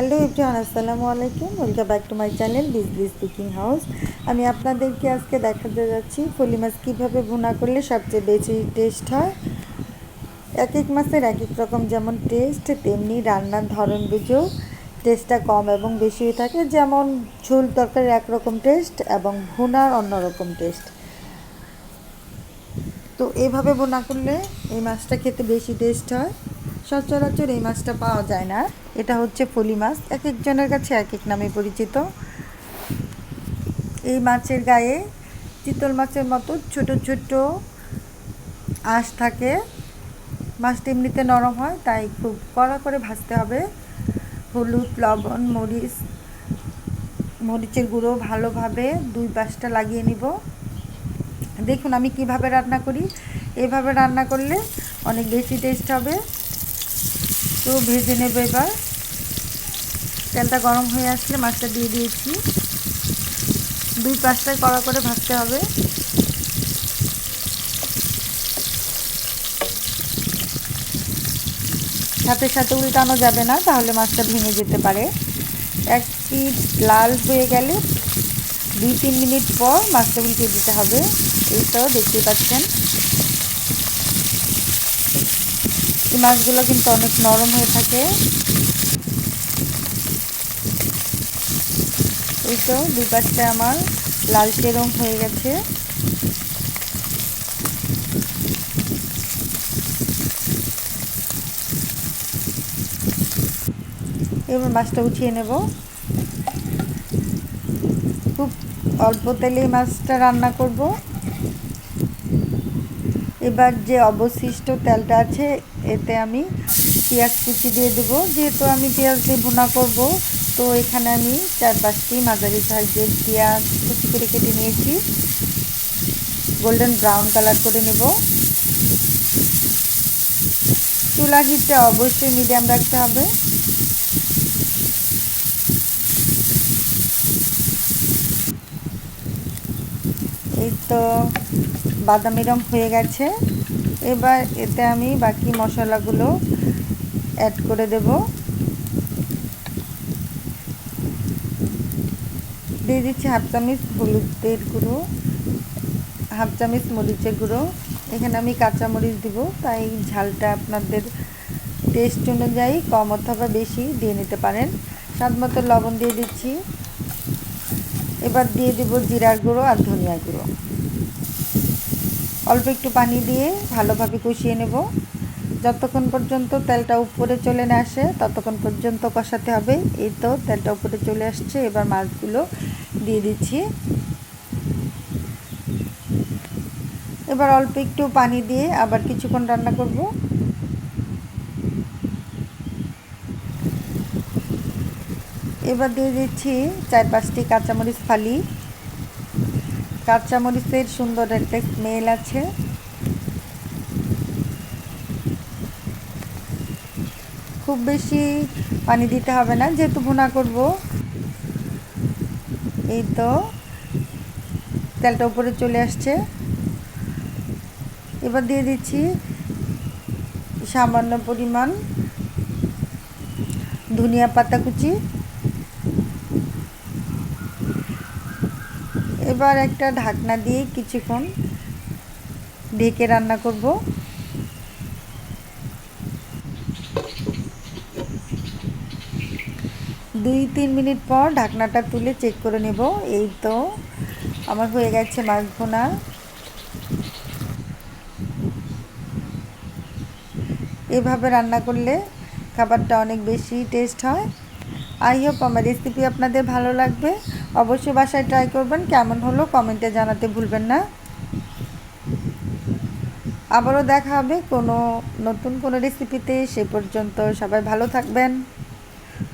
Hello everyone, আসসালামু আলাইকুম। Welcome back to my channel Bijli speaking house আমি আপনাদেরকে আজকে দেখাতে যাচ্ছি ফলি মাছ কীভাবে ভুনা করলে সবচেয়ে বেশি টেস্ট হয়। এক এক মাছের এক এক রকম যেমন টেস্ট তেমনি রান্নার ধরন বুঝেও টেস্টটা কম এবং বেশি থাকে। যেমন ঝোল তরকারির একরকম টেস্ট এবং ভুনার অন্যরকম টেস্ট তো এভাবে বোনা করলে এই মাছটা খেতে বেশি টেস্ট হয়। সচরাচর এই মাছটা পাওয়া যায় না। এটা হচ্ছে ফলি মাছ। এক একজনের কাছে এক এক নামে পরিচিত। এই মাছের গায়ে চিতল মাছের মতো ছোট ছোট আঁশ থাকে। মাছটা এমনিতে নরম হয়, তাই খুব কড়া করে ভাজতে হবে। হলুদ, লবণ, মরিচ, মরিচের গুঁড়ো ভালোভাবে দুই পাশটা লাগিয়ে নিব। দেখুন আমি কীভাবে রান্না করি। এভাবে রান্না করলে অনেক বেশি টেস্ট হবে। তো ভেজে নেব এবার। তেলটা গরম হয়ে আসলে মাছটা দিয়ে দিয়েছি। দুই পাশটায় কড়া করে ভাজতে হবে। সাথে সাথে উল্টানো যাবে না, তাহলে মাছটা ভেঙে যেতে পারে। এক পিঠ লাল হয়ে গেলে দুই তিন মিনিট পর মাছটা উল্টে দিতে হবে। এই তো দেখতেই পাচ্ছেন। এই মাছগুলো কিন্তু অনেক নরম হয়ে থাকে। এই তো দুই পাশটা আমার লালচে রং হয়ে গেছে। এবার মাছটা উঠিয়ে নেব। খুব অল্প তেলে মাছটা রান্না করব। এবার যে অবশিষ্ট তেলটা আছে, এতে আমি পেঁয়াজ কুচি দিয়ে দেবো। যেহেতু আমি পেঁয়াজ দিয়ে ভুনা করব তো এখানে আমি চার পাঁচটি মাঝারি সাইজের পেঁয়াজ কুচি করে কেটে নিয়েছি। গোল্ডেন ব্রাউন কালার করে নেব। চুলা হিটটা অবশ্যই মিডিয়াম রাখতে হবে। এই তো বাদামি রং হয়ে গেছে। এবার এতে আমি বাকি মশলাগুলো অ্যাড করে দেব। দিয়ে দিচ্ছি হাফ চামচ হলুদের গুঁড়ো, হাফ চামচ মরিচের গুঁড়ো। এখানে আমি কাঁচা মরিচ দিব, তাই ঝালটা আপনাদের টেস্ট অনুযায়ী কম অথবা বেশি দিয়ে নিতে পারেন। স্বাদ মতো লবণ দিয়ে দিচ্ছি। এবার দিয়ে দেব জিরার গুঁড়ো আর ধনিয়া গুঁড়ো। অল্প একটু পানি দিয়ে ভালোভাবে কষিয়ে নেব। যতক্ষণ পর্যন্ত তেলটা উপরে চলে না আসে, ততক্ষণ পর্যন্ত কষাতে হবে। এই তো তেলটা উপরে চলে আসছে, এবার মাছগুলো দিয়ে দিচ্ছি। এবার অল্প একটু পানি দিয়ে আবার কিছুক্ষণ রান্না করব। এবার দিয়ে দিচ্ছি চার পাঁচটি কাঁচামরিচ ফালি। কাঁচামরিচের সুন্দর একটা স্মেল আছে। খুব বেশি পানি দিতে হবে না, যেহেতু ভুনা করব। এই তো তেলটা উপরে চলে আসছে। এবার দিয়ে দিচ্ছি সামান্য পরিমাণ ধনিয়া পাতা কুচি। এবার একটা ঢাকনা দিয়ে কিছুক্ষণ ঢেকে রান্না করব। দুই তিন মিনিট পর ঢাকনাটা তুলে চেক করে নেব। এই তো, আমার হয়ে গেছে মাছ ভোনা। এভাবে রান্না করলে খাবারটা অনেক বেশি টেস্ট হয়। আই হোপ আমার রেসিপি আপনাদের ভালো লাগবে। অবশ্যই বাসায় ট্রাই করবেন। কেমন হলো কমেন্টে জানাতে ভুলবেন না। আবারও দেখা হবে কোনো নতুন কোনো রেসিপিতে সে পর্যন্ত সবাই ভালো থাকবেন।